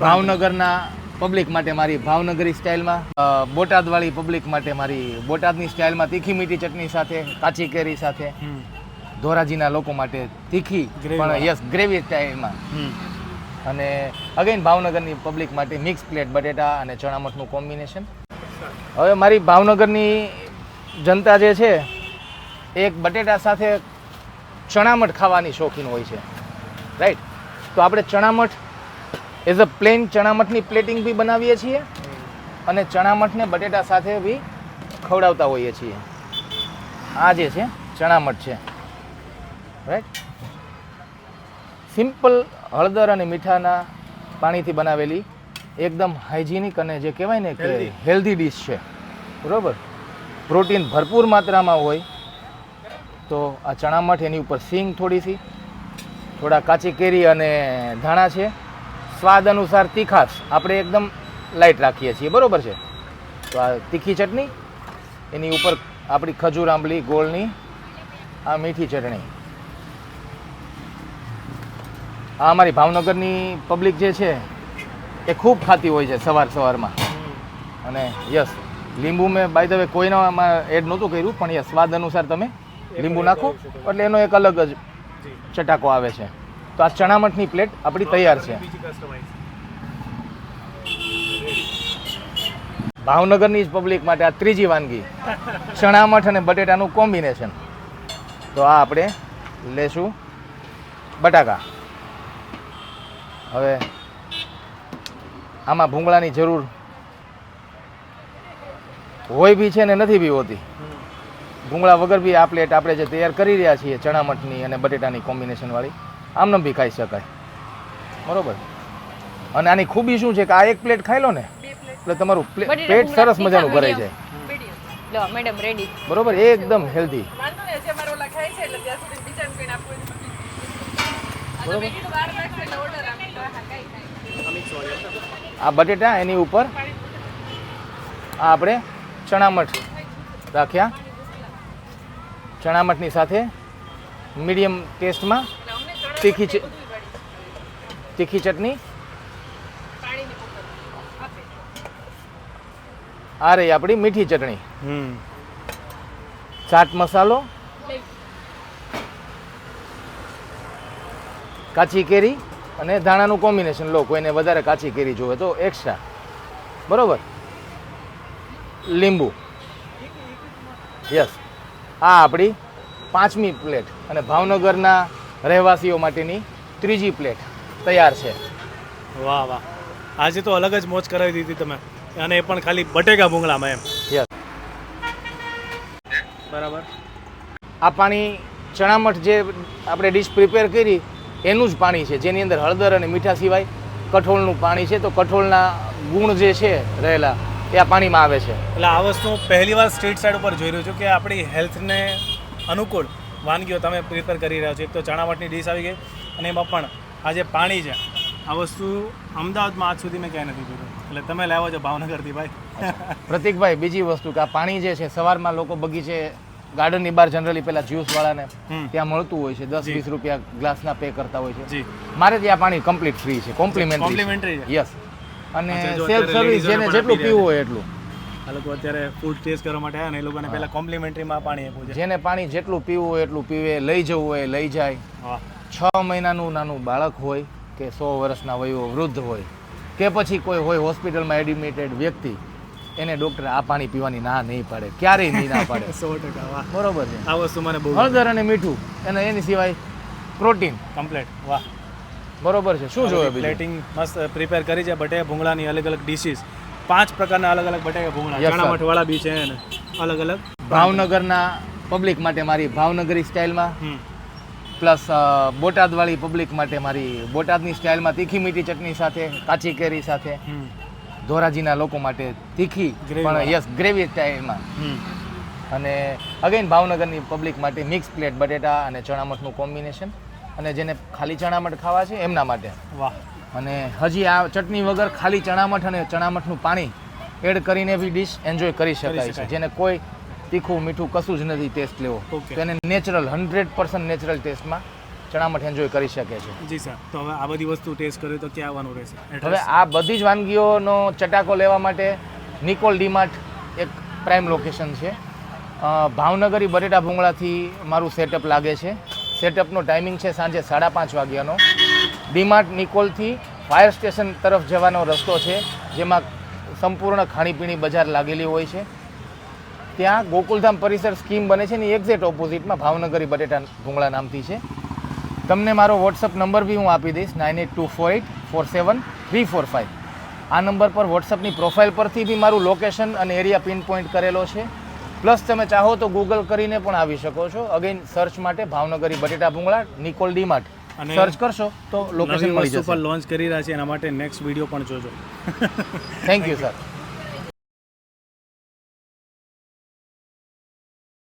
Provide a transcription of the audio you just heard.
ભાવનગરના પબ્લિક માટે મારી ભાવનગરી સ્ટાઇલમાં બોટાદવાળી પબ્લિક માટે મારી બોટાદની સ્ટાઇલમાં તીખી મીઠી ચટણી સાથે કાચી કેરી સાથે ધોરાજીના લોકો માટે તીખી પણ યસ ગ્રેવી સ્ટાઇલમાં. અને અગેન ભાવનગરની પબ્લિક માટે મિક્સ પ્લેટ બટેટા અને ચણામઠનું કોમ્બિનેશન હવે મારી ભાવનગરની જનતા જે છે એક બટેટા સાથે ચણામઠ ખાવાની શોખીન હોય છે. રાઈટ તો આપણે ચણામઠ એઝ અ પ્લેન ચણામઠની પ્લેટિંગ બી બનાવીએ છીએ અને ચણામઠને બટેટા સાથે બી ખવડાવતા હોઈએ છીએ. આ જે છે ચણામઠ છે. રાઈટ સિમ્પલ હળદર અને મીઠાના પાણીથી બનાવેલી એકદમ હાઇજિનિક અને જે કહેવાય ને કે હેલ્ધી ડીશ છે. બરાબર? પ્રોટીન ભરપૂર માત્રામાં હોય તો આ ચણામઠ એની ઉપર સિંગ થોડીસી થોડા કાચી કેરી અને ધાણા છે સ્વાદ અનુસાર તીખાશ આપણે એકદમ લાઇટ રાખીએ છીએ. બરોબર છે? તો આ તીખી ચટણી એની ઉપર આપણી ખજૂર આંબલી ગોળની આ મીઠી ચટણી. આ અમારી ભાવનગરની પબ્લિક જે છે એ ખૂબ ખાતી હોય છે સવાર સવારમાં. અને યસ લીંબુ મેં બાય ધ વે કોઈનામાં એડ નહોતું કર્યું પણ યસ સ્વાદ અનુસાર તમે લીંબુ નાખો. એટલે એનો એક અલગ જ. ચટાકો આવે છે. તો આ ચણામઠની પ્લેટ આપણી તૈયાર છે. ભાવનગરની જ પબ્લિક માટે આ ત્રીજી વાનગી. ચણામઠ અને બટેટાનું કોમ્બિનેશન તો આ આપણે લેશું બટાકા. હવે આમાં ભૂંગળાની જરૂર હોય બી છે ને નથી બી હોતી. ભૂંગળા વગર બી આ પ્લેટ આપણે જે તૈયાર કરી રહ્યા છીએ ચણામઠની અને બટેટાની કોમ્બિનેશન વાળી આમનામ બી ખાઈ શકાય. બરોબર? અને આની ખૂબી શું છે કે આ એક પ્લેટ ખાઈ લો ને એટલે તમારું પેટ સરસ મજાનું ભરાઈ જાય. લો મેડમ રેડી બરોબર? એકદમ હેલ્ધી. આ બટેટા એની ઉપર આ આપણે ચણામઠ રાખ્યા. ચણામઠની સાથે મીડિયમ ટેસ્ટમાં તીખી તીખી ચટણી. આ રહી આપણી મીઠી ચટણી. ચાટ મસાલો. કાચી કેરી અને ધાણાનું કોમ્બિનેશન લો કોઈને વધારે કાચી કેરી જોવે તો એક્સ્ટ્રા બરોબર? લીંબુ. યસ આ આપણી પાંચમી પ્લેટ અને ભાવનગરના રહેવાસીઓ માટેની ત્રીજી પ્લેટ તૈયાર છે. વાહ વાહ. આજે તો અલગ જ મોજ કરાવી દીધી તમે. અને એ પણ ખાલી બટેકા ભૂંગળામાં એમ. યસ બરાબર. આ પાણી ચણામઠ જે આપણે ડીશ પ્રિપેર કરી એનું જ પાણી છે. જેની અંદર હળદર અને મીઠા સિવાય કઠોળનું પાણી છે. તો કઠોળના ગુણ જે છે રહેલા એ આ પાણીમાં આવે છે. એટલે આ વસ્તુ પહેલી વાર સ્ટ્રીટ સાઈડ ઉપર જોઈ રહ્યો છું કે આપણી હેલ્થને અનુકૂળ વાનગીઓ તમે પ્રિપેર કરી રહ્યા છો. એક તો ચણાવટની ડીશ આવી ગઈ અને એમાં પણ આ જે પાણી છે. આ વસ્તુ અમદાવાદમાં આજ સુધી મેં ક્યાંય નથી જોયું. એટલે તમે લાવો છો ભાવનગરથી ભાઈ. પ્રતિકભાઈ બીજી વસ્તુ કે આ પાણી જે છે સવારમાં લોકો બગીચે ગાર્ડનની બહાર જનરલી પેલા જ્યુસ વાળાને ત્યાં મળતું હોય છે. દસ વીસ રૂપિયા ગ્લાસના પે કરતા હોય છે. મારે ત્યાં પાણી કમ્પ્લીટ ફ્રી છે. કોમ્પ્લિમેન્ટરી કોમ્પ્લિમેન્ટરી યસ અને સેલ્ફ સર્વિસ જેને જેટલું પીવું હોય એટલું. આ લોકો અત્યારે ફૂડ ટેસ્ટ કરવા માટે આવ્યા ને એ લોકોને પહેલા કોમ્પ્લિમેન્ટરીમાં પાણી આપ્યું છે. જેને પાણી જેટલું પીવું હોય એટલું પીવે લઈ જવું હોય લઈ જાય. છ મહિનાનું નાનું બાળક હોય કે સો વર્ષના વયો વૃદ્ધ હોય કે પછી કોઈ હોય હોસ્પિટલમાં એડમિટેડ વ્યક્તિ એને ડૉક્ટર આ પાણી પીવાની ના નહીં પાડે ક્યારેય નહીં ના પાડે. સો ટકા વાહ. બરોબર છે. આ વસ્તુ મને બહુ હળદર અને મીઠું અને એની સિવાય પ્રોટીન. કમ્પ્લેટ વાહ. બરોબર છે. શું જોવે પ્લેટિંગ મસ્ત પ્રિપેર કરી છે બટે ભૂંગળાની અલગ અલગ ડિશિસ પાંચ પ્રકારના અલગ અલગ બટેકા ભૂંગળા. ચણા મઠવાળા બી છે ને અલગ અલગ. ભાવનગરના પબ્લિક માટે મારી ભાવનગરી સ્ટાઇલમાં પ્લસ બોટાદવાળી પબ્લિક માટે મારી બોટાદની સ્ટાઇલમાં તીખી મીઠી ચટણી સાથે કાચી કેરી સાથે ધોરાજીના લોકો માટે તીખી પણ યસ ગ્રેવી સ્ટાઇલમાં અને અગેન ભાવનગરની પબ્લિક માટે મિક્સ પ્લેટ બટેટા અને ચણામઠનું કોમ્બિનેશન અને જેને ખાલી ચણામઠ ખાવા છે એમના માટે. વાહ. અને હજી આ ચટણી વગર ખાલી ચણામઠ અને ચણામઠનું પાણી એડ કરીને બી ડિશ એન્જોય કરી શકાય છે. જેને કોઈ તીખું મીઠું કશું જ નથી ટેસ્ટ લેવો. તો એને નેચરલ હંડ્રેડ પર્સન્ટ નેચરલ ટેસ્ટમાં ચણામઠ એન્જોય કરી શકે છે. જી સર. તો હવે આ બધી વસ્તુ ટેસ્ટ કર્યું તો ક્યાં આવવાનું રહેશે? હવે આ બધી જ વાનગીઓનો ચટાકો લેવા માટે નિકોલ ડીમાર્ટ એક પ્રાઇમ લોકેશન છે. ભાવનગરી બટેટા ભૂંગળાથી મારું સેટઅપ લાગે છે. સેટઅપનો ટાઈમિંગ છે સાંજે સાડા પાંચ વાગ્યાનો. ડીમાર્ટ નિકોલથી ફાયર સ્ટેશન તરફ જવાનો રસ્તો છે, જેમાં સંપૂર્ણ ખાણીપીણી બજાર લાગેલી હોય છે. ત્યાં ગોકુલધામ પરિસર સ્કીમ બને છે ને એક્ઝેક્ટ ઓપોઝિટમાં ભાવનગરી બટેટા ભૂંગળા નામથી છે. તમને મારો વોટ્સઅપ નંબર બી હું આપી દઈશ nine eight two four eight four seven three four five આ નંબર પર વોટ્સઅપની પ્રોફાઇલ પરથી બી મારું લોકેશન અને એરિયા પિન પોઈન્ટ કરેલો છે. પ્લસ તમે ચાહો તો ગૂગલ કરીને પણ આવી શકો છો. અગેન સર્ચ માટે ભાવનગરી બટેટા ભૂંગળા નિકોલ ડીમાર્ટ. અને સર્ચ કરશો તો લોકેશન મળી વસ્તુ પર જશે લોન્ચ કરી રહ્યા છે એના માટે નેક્સ્ટ વીડિયો પણ જોજો. Thank you sir